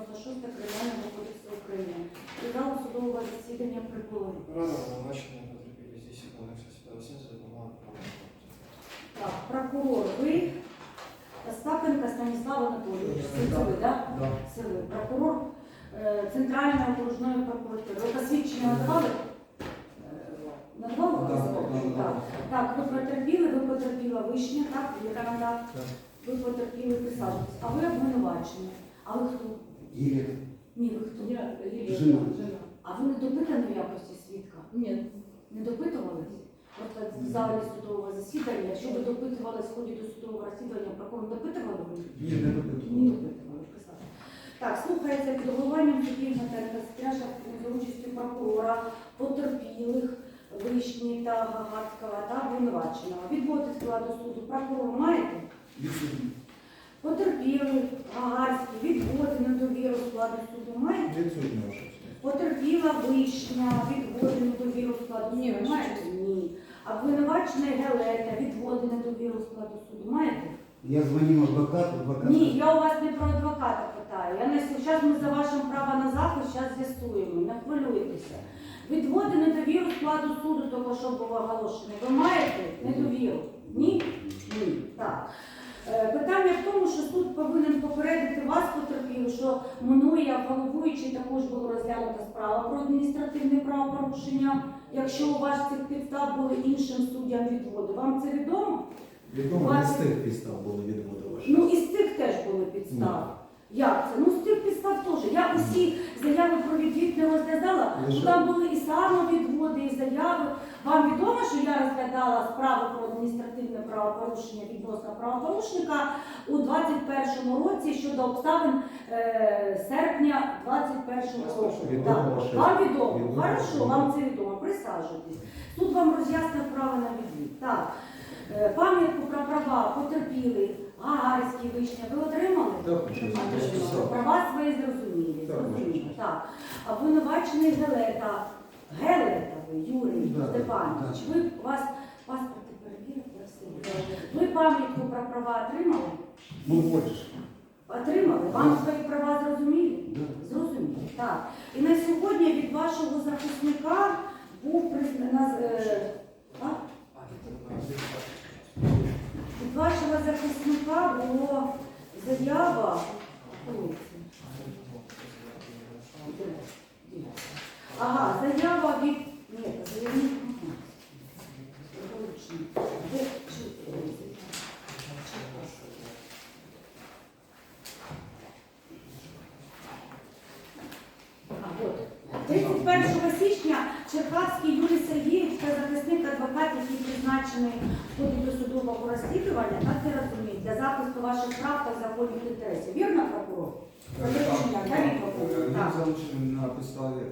296 Кримінального кодексу України. Залу судового засідання правоохоронців. Так, прокурор, ви Остапенко Станіслав Анатолійович. Це ви, так? Да. Прокурор е, Центральної окружної прокуратури. Ви посвідчення надавали? Е, Надавали? Так. Так, ви потерпіли, ви потерпіла вишня, так? Так? Так. Ви потерпіли присаджуйтесь. А ви обвинувачені. А ви хто? Юлія. Ні, ви хто? Я Лілія. Жена. Жена. А ви не допитані в якості свідка? Ні. Не допитувались? От в залі судового засідання, якщо ви допитували в ході досудового розслідування, прокурор допитували ви? Ні, не Ні, допитувала. допитували. Так, слухається під головуванням судді Наталька Стряжа за участю прокурора, потерпілих, Вишні та Гагацького та обвинуваченого. Відводи складу суду прокурор маєте? Відсутні. Потерпіли, Гагарський, відводи на довіру складу суду маєте? Відсутні. Потерпіла вишня, відводи на довіру складу суду честь. Ні. Обвинувачена Гелета, відводи на довіру складу суду маєте? Я дзвонив адвокату, адвокат. Ні, я у вас не про адвоката питаю. Я не зараз ми за вашим правом на захист зараз з'ясуємо, не хвилюйтеся. Відводи на довіру складу суду, того, що було оголошено. Ви маєте недовіру? Ні? Ні. Так. Е, Питання в тому, що суд повинен попередити вас, потерпіли, що минує головуючий також було розглянута справа про адміністративне правопорушення, якщо у вас цих підстав були іншим суддям відводи. Вам це відомо? Відомо, не з тих підстав були відводи ваші. Ну і з цих теж були підстави. Як це? Ну з цих підстав теж. Я усі заяви про відвід не розглядала, Лише- там були і самовідводи, і заяви. Вам відомо, що я розглядала справу про адміністративне правопорушення відносно правопорушника у 21-му році щодо обставин е, серпня 21-го року. Відомо Так. ваше- Вам відомо. відомо. Хорошо, вам це відомо. Присаджуйтесь. Суд вам роз'яснив право на відвід. Так. Е, Пам'ятку про права потерпіли, Гагарський вишня, ви отримали? Так, честь, А, я писав. Права свої зрозумілі. Можна. Так. Обвинувачений Гелета. Гелета ви, Юрій Да, Степанович. да. Ви вас паспорти перевірили? Все. Ви пам'ятку про права отримали? Ну, хочеш. Отримали? Вам свої права зрозумілі? Да. Зрозуміло. Так. І на сьогодні від вашого захисника був признаний. Е, від вашого захисника була заява. Ой, це. Ага, заява від. Ні, заявник. А, от. 31 січня Черкаський Юрій Сергійович та захисник адвокат, який призначений в ході досудового розслідування, так я розумію, для захисту ваших прав та законних інтересів. Вірно, прокурор? Розрішення, Давид прокурор. Він Так. залучений на підставі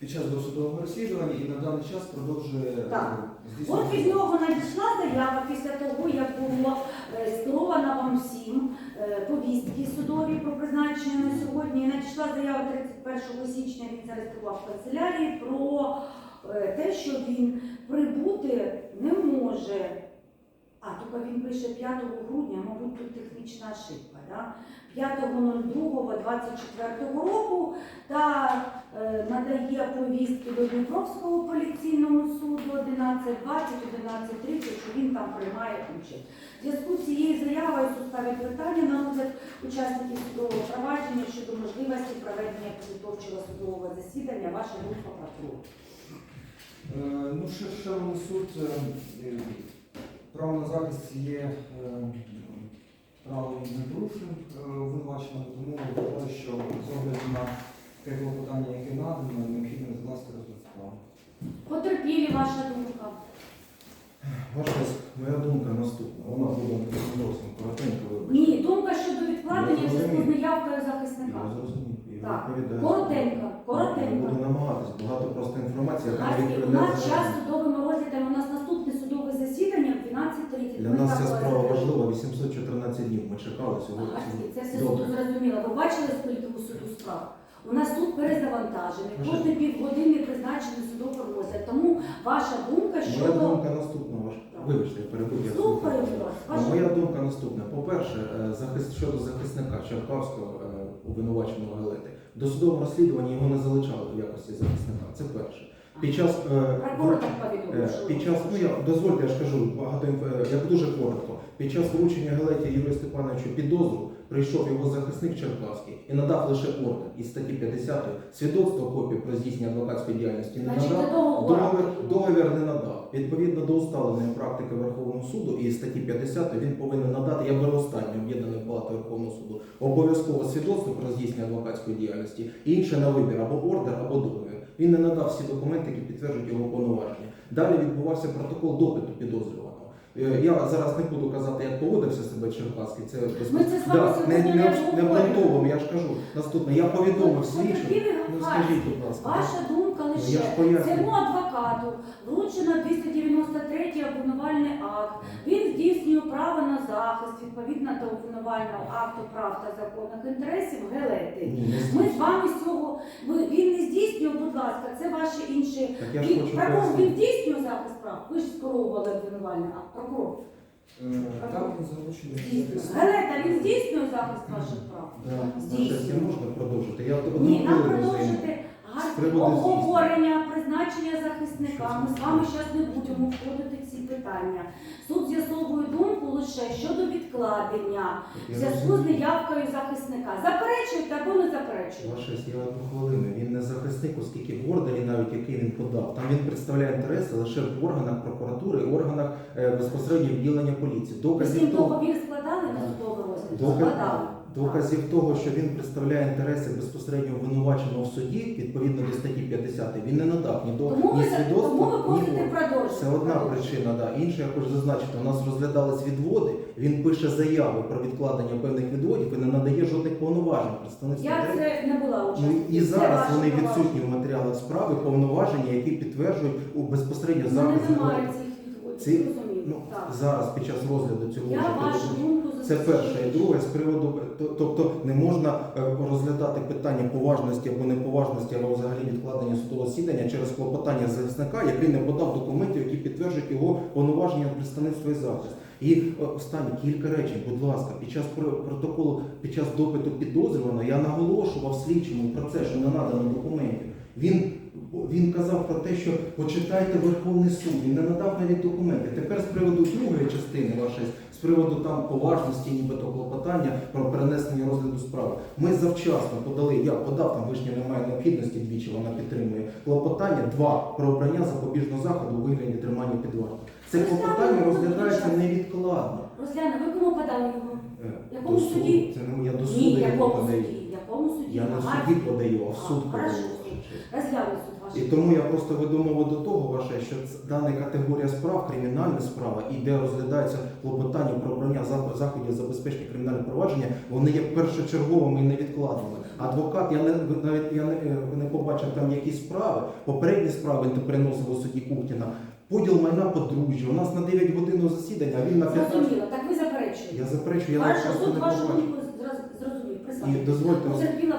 під час досудового розслідування і на даний час продовжує Так. е, От від нього надійшла заява після того, як було е, скерована вам всім е, повістки судові про призначення на сьогодні. І надійшла заява 31 січня. Він зареєстрував в канцелярії про е, те, що він прибути не може. А, тільки він пише 5 грудня, мабуть, тут технічна ошибка. Да? 5.02.24 року та е, надає повістки до Дніпровського поліційного суду 11.20, 11.30, що він там приймає участь. В зв'язку з цією заявою суд ставить питання на розгляд учасників судового провадження щодо можливості проведення підготовчого судового засідання. Ваша група прокурор. Е, Ну, ще шановний суд, е, право на захист є е, правом непорушним е, обвинуваченим, тому я вважаю, що з огляду на те клопотання, яке надано, необхідно відкласти розгляд справи. Потерпілі ваша думка. Ваша моя думка наступна. Вона буде зовсім коротенька, вибачте. Ні, думка щодо відкладення Я в зв'язку з неявкою Я захисника. зрозумів. І Так, відповідаю. коротенько, Я буду намагатись. Багато просто інформації, яка Гаразд, У нас прийде час судовими розглядами, у нас наступне судове засідання в 12.30. Для нас ця справа важлива. 814 днів. Ми чекали сьогодні. Це все суду зрозуміло. Ви бачили, скільки у суду справ? У нас суд перезавантажений, кожні півгодини призначений судовий розгляд. Тому ваша думка Моя думка наступна. Вибачте, я перебув. я слухаю. Ну, Моя думка наступна. По-перше, е, захист щодо захисника Черкавського е, обвинуваченого Галети. До судового розслідування його не залишали в якості захисника. Це перше. Під час е, Е, Під час, ну я дозвольте, я ж кажу, багато е, як дуже коротко. Під час вручення Галеті Юрію Степановичу підозру прийшов його захисник Черкаський і надав лише ордер із статті 50 свідоцтво копію про здійснення адвокатської діяльності не Значить, надав. Договір, договір не надав. Відповідно до усталеної практики Верховного суду і статті 50 він повинен надати, я беру останню об'єднаної палати Верховного суду, обов'язково свідоцтво про здійснення адвокатської діяльності, і інше на вибір або ордер, або договір. Він не надав всі документи, які підтверджують його повноваження. Далі відбувався протокол допиту підозрюваного. Е, Я зараз не буду казати, як поводився себе Черкаський. Це Ми це з вами Да, не, не не, обґрунтовуємо, я ж кажу. Наступне, я повідомив слідчим. Потерпілий Ну скажіть, будь ласка. Ваша думка Ну, лише цьому адвокату вручено 293 обвинувальний акт. Він здійснює захист відповідно до обвинувального акту прав та законних інтересів Гелети. Ми з вами з цього ви він не здійснює, будь ласка, це ваші інші. Так я ж Він, хочу прокурор він пояснити. здійснює захист прав. Ви ж скеровували обвинувальний акт. Прокурор. Е, Там залучені Здійснює. Гелета, він здійснює захист ваших прав. Да, Здійснює. Зараз я можна продовжити. Я одну Ні, нам хвилину займу. продовжити Приводу обговорення, призначення захисника. Ми з вами зараз не будемо входити в ці питання. Суд з'ясовує думку лише щодо відкладення в зв'язку з неявкою захисника. Заперечуєте або не заперечуєте? Ваша честь, я одну хвилину. Він не захисник, оскільки в ордері, навіть який він подав, там він представляє інтереси лише в органах прокуратури органах е, безпосередньо відділення поліції. Доказів того, договір складали на судовий розгляд? Доказ- Складали. Доказів того, що він представляє інтереси безпосередньо обвинуваченого в суді, відповідно до статті 50, він не надав ні до Тому ні ви, тому ви свідоцтва, ні просите ордера. продовжити. Це одна причина, да. Інша, я хочу зазначити, у нас розглядались відводи. Він пише заяву про відкладення певних відводів і не надає жодних повноважень представництва. Я це не була Ну учасником. і Це зараз вони відсутні в матеріалах справи повноваження, які підтверджують у безпосередньо У мене немає цих Ці- Ну Так. зараз під час розгляду цього Я вже вашу думку Це перше. І друге, з приводу, тобто не можна е, розглядати питання поважності або неповажності, або взагалі відкладення судового засідання через клопотання захисника, який не подав документів, які підтверджують його повноваження представництва і захист. І е, останні кілька речень, будь ласка, під час протоколу, під час допиту підозрюваного я наголошував слідчому про це, що не надано документів. Він він казав про те, що почитайте Верховний суд, він не надав навіть документи. Тепер з приводу другої частини вашої, з приводу там поважності, нібито клопотання про перенесення розгляду справи. Ми завчасно подали, я подав там вишня немає необхідності двічі, вона підтримує клопотання. Два про обрання запобіжного заходу у вигляді тримання під вартою. Це клопотання розглядається невідкладно. Розгляну, ви кому подали його? Е, Якому до суді? Це не я до Ні, суду його якому подаю. суді? Якому суді? Я Ага. суді подаю, а в суд подаю. Розгляну суд. І тому я просто веду мову до того, ваше, що дана категорія справ, кримінальна справа, і де розглядається клопотання про обрання зах- заходів забезпечення кримінального провадження, вони є першочерговими і невідкладними. Адвокат, я не навіть я не, е, не побачив там якісь справи. Попередні справи не переносив у суді Кухтіна. Поділ майна подружжя. У нас на 9 годин засідання, а він на 15. Зрозуміло, так ви заперечуєте. Я заперечую, я просто суд не вашу побачив. І дозвольте Потерпіла.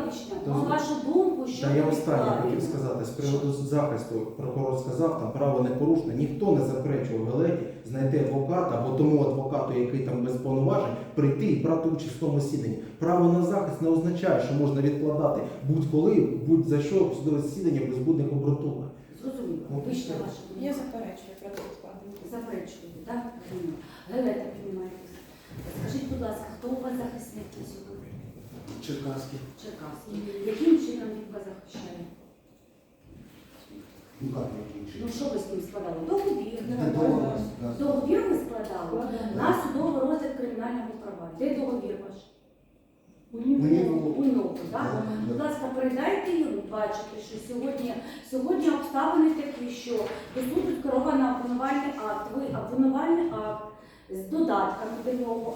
Ну, Дозволь- вашу думку, що Та я останнє хотів сказати з приводу захисту. Прокурор сказав, там право не порушне. Ніхто не заперечував Галеті знайти адвоката або тому адвокату, який там без повноважень, прийти і брати участь в тому засіданні. Право на захист не означає, що можна відкладати будь-коли, будь-за що в судове засідання без будь-яких обґрунтувань. Зрозуміло. Ну, Вічна ваша думка. Я заперечую проти відкладення. Заперечуєте, так? Гелета піднімаєтесь. Скажіть, будь ласка, хто у вас захисник на сьогодні? Черкасский. Черкаський. Яким чином він вас захищає? Ну как такие Ну що ви з ним складали? Договір. Да, договор, да. Договір ви складали на судовий розгляд кримінального права. Де договір ваш? У нього. У нього, так? Да, Будь да. ласка, передайте йому, бачите, що сьогодні, сьогодні обставини такі, що до суду скеровано обвинувальний акт. Ви обвинувальний акт з додатками до нього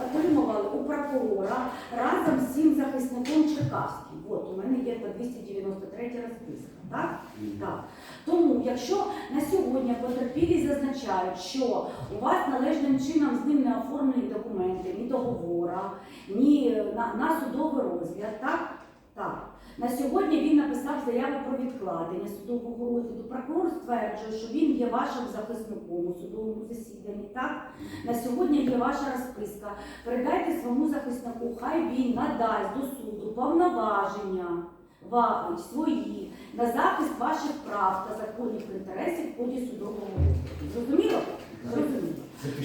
отримували у прокурора разом з цим захисником Черкаським. От у мене є та 293 розписка. Так? Так. Тому, якщо на сьогодні потерпілі зазначають, що у вас належним чином з ним не оформлені документи, ні договора, ні на, на судовий розгляд, так? Так. На сьогодні він написав заяву про відкладення судового розгляду. Прокурор стверджує, що він є вашим захисником у судовому засіданні. Так на сьогодні є ваша розписка. Передайте своєму захиснику, хай він надасть до суду повноваження ва- свої на захист ваших прав та законних інтересів в ході судового розгляду. Зрозуміло? Зрозуміло.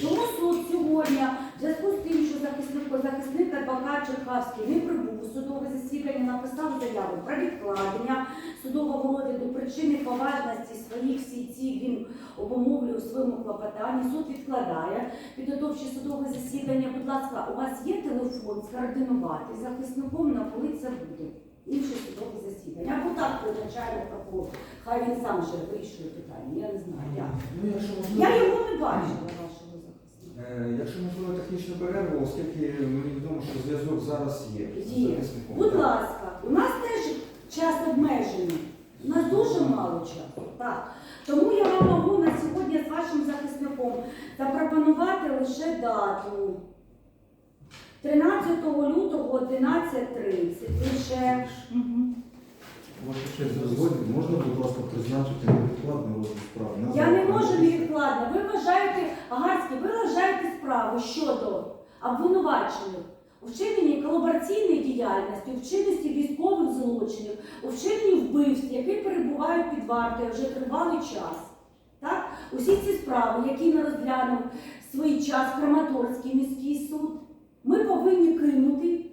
Тому суд сьогодні, зв'язку з тим, що захисник, захисник адвокат Черкавський не прибув у судове засідання, написав заяву про відкладення судового розгляду причини поважності своїх всі ці він обумовлює у своєму клопотанні. Суд відкладає підготовче судове засідання. Будь ласка, у вас є телефон скоординувати захисником, на коли це буде. Інше судове засідання. Або так призначає прокурор. Хай він сам вже вирішує питання. Я не знаю. як. Ну, Я його не бачила, якщо можливо технічну перерву, оскільки мені відомо, що зв'язок зараз є з Є. захисником. Будь Так. ласка, у нас теж час обмежений. У нас дуже мало часу. Так. Тому я вам можу на сьогодні з вашим захисником запропонувати лише дату. 13 лютого 11.30. Лише. Мгм. Згодні, можна, будь ласка, призначити невідкладний розгляд справи? Я не можу невідкладно. Ви вважаєте, Агарський, ви вважаєте справу щодо обвинувачених у вчиненні колабораційної діяльності, у вчиненні військових злочинів, у вчиненні вбивств, які перебувають під вартою вже тривалий час. Так? Усі ці справи, які не розглянув свій час Краматорський міський суд, ми повинні кинути.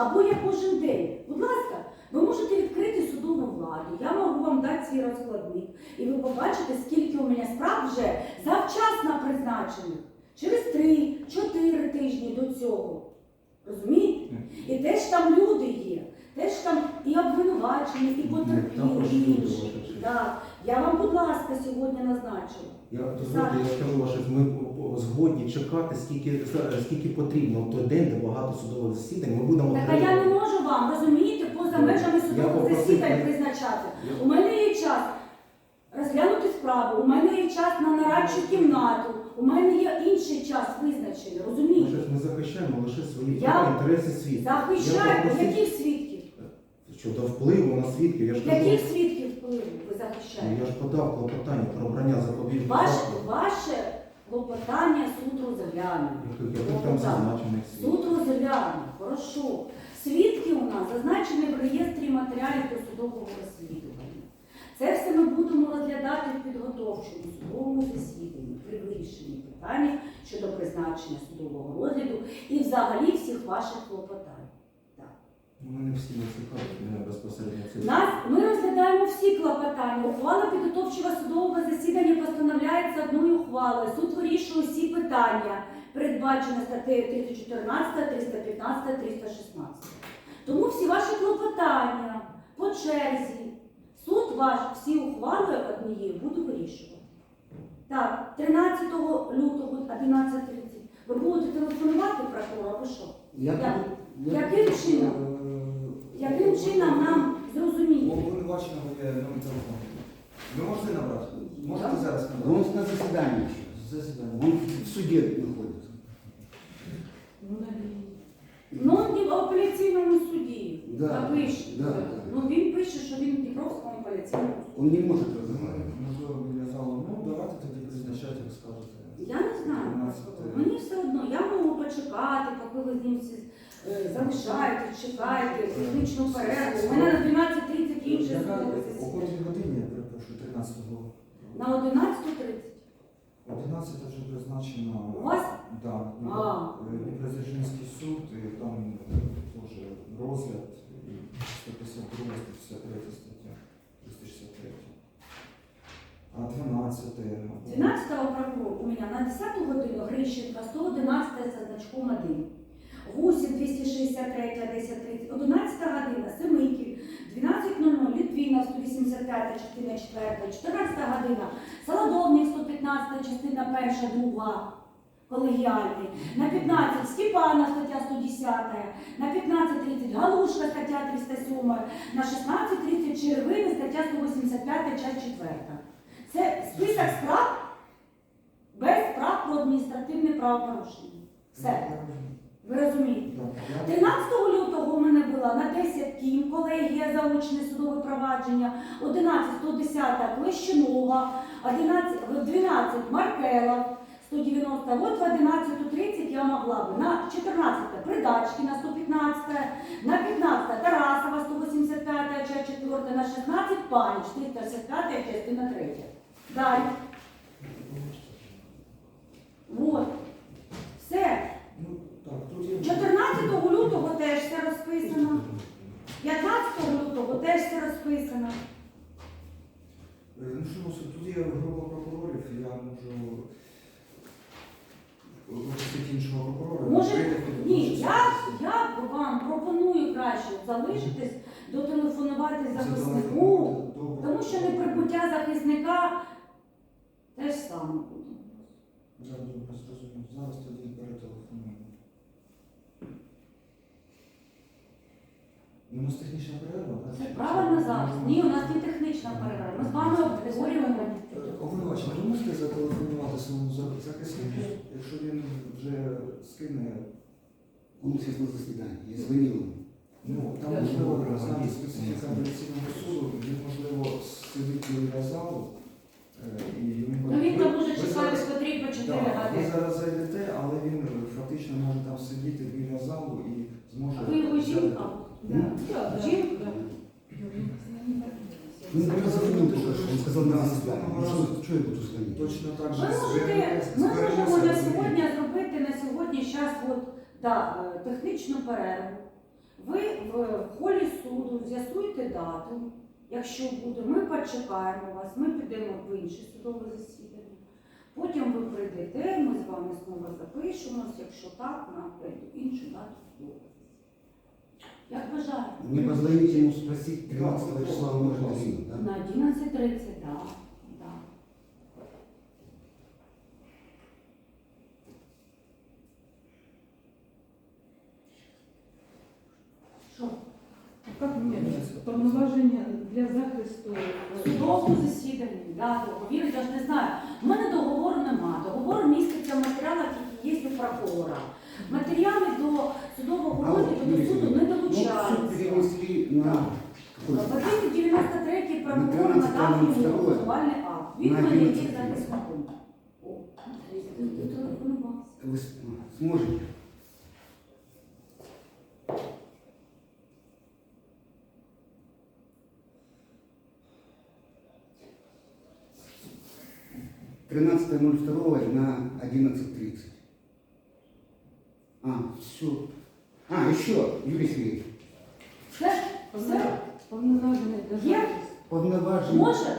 Або як кожен день. Будь ласка, ви можете відкрити судову владу, я можу вам дати свій розкладник, і ви побачите, скільки у мене справ вже завчасно призначених. Через 3-4 тижні до цього. Розумієте? І теж там люди є, теж там і обвинувачені, і потерпілі, і інші. Так. Я вам, будь ласка, сьогодні назначила. Я дозвольте, я скажу ваше, ми згодні чекати, скільки, скільки потрібно в той день, де багато судових засідань. Ми будемо Так а я не можу вам, розумієте, поза межами судових засідань призначати. Я- У мене є час розглянути справу, у мене є час на нарадчу кімнату, у мене є інший час визначений, Ми розумієте? не захищаємо лише свої Я інтереси свідків. Я Захищайте, попросив- яких свідків? Щодо впливу на свідків, я ж кажу, Яких свідків впливу ви ну, захищаєте? я ж подав клопотання про обрання запобіжного Ваше, заходу, ваше клопотання суд розгляне. яких яких там зазначених свідків. Суд розгляне, хорошо. Свідки у нас зазначені в реєстрі матеріалів досудового розслідування. Це все ми будемо розглядати в підготовчому судовому засіданні при вирішенні питання щодо призначення судового розгляду і взагалі всіх ваших клопотань. Ну, Мене всі не цікавить, мене безпосередньо це. Нас ми розглядаємо всі клопотання. Ухвала підготовчого судового засідання постановляється одною ухвалою. Суд вирішує всі питання, передбачені статтею 314, 315, 316. Тому всі ваші клопотання по черзі. Суд ваш всі ухвали однієї буде вирішувати. Так, 13 лютого 11.30. Ви будете телефонувати прокурору, або що? Я, Я- я- яким чином? Яким чином нам зрозуміти? Обвинуваченого є номер телефону. Ви можете набрати? Можете зараз Он набрати? на заседании сейчас. Засідання. Он в суде находится. Ну, не в апеляційному суді. Да, Напише. да, да. Ну він пише, що він в Дніпровському апеляційному суді. Он не может разговаривать. Можливо, біля залу. Ну, давайте тоді призначайте, розкажете. Я не знаю. Мені все одно, я можу почекати, поки ви з ним всі е, залишаєте, чекаєте, технічну перерву. У мене на 12.30 інше о засідання. котрій годині, я перепрошую, 13-го? На 11.30. 11 вже призначено. У вас? Да. А. Дніпродзержинський суд, і там теж розгляд, і 152, 153 стаття, 363. А 12 12 прокурор у мене на 10 годину Грищенка 111 за значком 1. Гусін 263, 10.30, 11 година Семиків, 12.00 Літвінов 185, частина 4, 14 година Солодовник 115, частина 1, 2, колегіальний. На 15 Степана стаття 110, на 15.30 Галушка стаття 307, на 16.30 Червини стаття 185, часть 4. Це список справ без справ про адміністративне правопорушення. Все. Ви розумієте? 13 лютого у мене була на 10 кім колегія заочне судове провадження, 11 110 Клещенова, 11, 12 Маркела, 190, от в 11.30 я могла би, на 14 Придачкіна, 115, на 15 Тарасова, 185, часть 4, на 16 Паніч, 365, частина 3. Далі. Вот. Все. Ну, так, тут є... 14 лютого теж все розписано. 15 лютого теж все розписано. Е, Ну що, тут є група прокурорів, я можу випустити іншого прокурора. Може, ні, я, я вам пропоную краще залишитись, дотелефонувати захиснику, Добре. тому що неприбуття захисника теж саме буде. Зрозумів. Зараз тоді перетелефонуємо. Ну, У нас технічна перерва, так? Це правильно зараз. Ні, у нас не технічна перерва. Ми з вами обговорюємо. Обвинувачення, ви можете зателефонувати своєму за- захиснику, якщо він вже скине, Он сейчас на заседании. Я звонил ну, там можливо знати специфіка апеляційного суду, він, можливо, сидить біля залу, е, і йому Ну він там може чекати зараз- по 3 по 4 Да, ви години. зараз зайдете, але він е, фактично може там сидіти біля залу і зможе. А ви його взяти- жінка? Ну, я звонил только что. Он сказал на заседании. Ну, что, что я буду звонить? Точно так Ви же можете, з ми можемо на сьогодні зробити на сьогодні зараз от, да, е, технічну перерву. Ви в холі суду з'ясуєте дату, якщо буде, ми почекаємо вас, ми підемо в інше судове засідання. Потім ви прийдете, ми з вами знову запишемось, якщо так, на іншу дату засідання. Як бажаєте? Мне позвонить ему спросить, 13 числа он может да? На 11.30, так. Да. Що? Как мне повноваження для захисту? В судовому засіданні, да, договір, я ж не знаю. У мене договору нема. Договор міститься в матеріалах, які є у прокурора. Матеріали до судового А вот, розгляду до Юрий суду не Сергеевич, ну, суд долучаються. перенесли на... какой? Статтю 93 прокурор На надав йому 13 обвинувальний акт. Він На мене є 11 захисником. О, ти телефонувався. Вы с- сможете? Тринадцатое ноль второго на одиннадцать тридцать. А, все. А, еще, Юрий Сергеевич, Все? Все? Повноваження для Є? захисту. Може?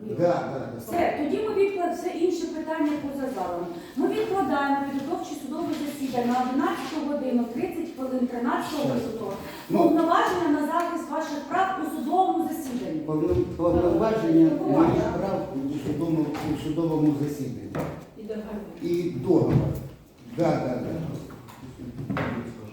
Да, да, да. Все, тоді ми відкладаємо все інше питання поза залом. Ми відкладаємо підготовче судове засідання на 11 годину 30 хвилин 13 лютого. Ну. Повноваження на захист ваших прав у судовому засіданні. Повно- Повноваження моїх прав у судовому, у судовому засіданні. І договір. І договор. Да, да, да.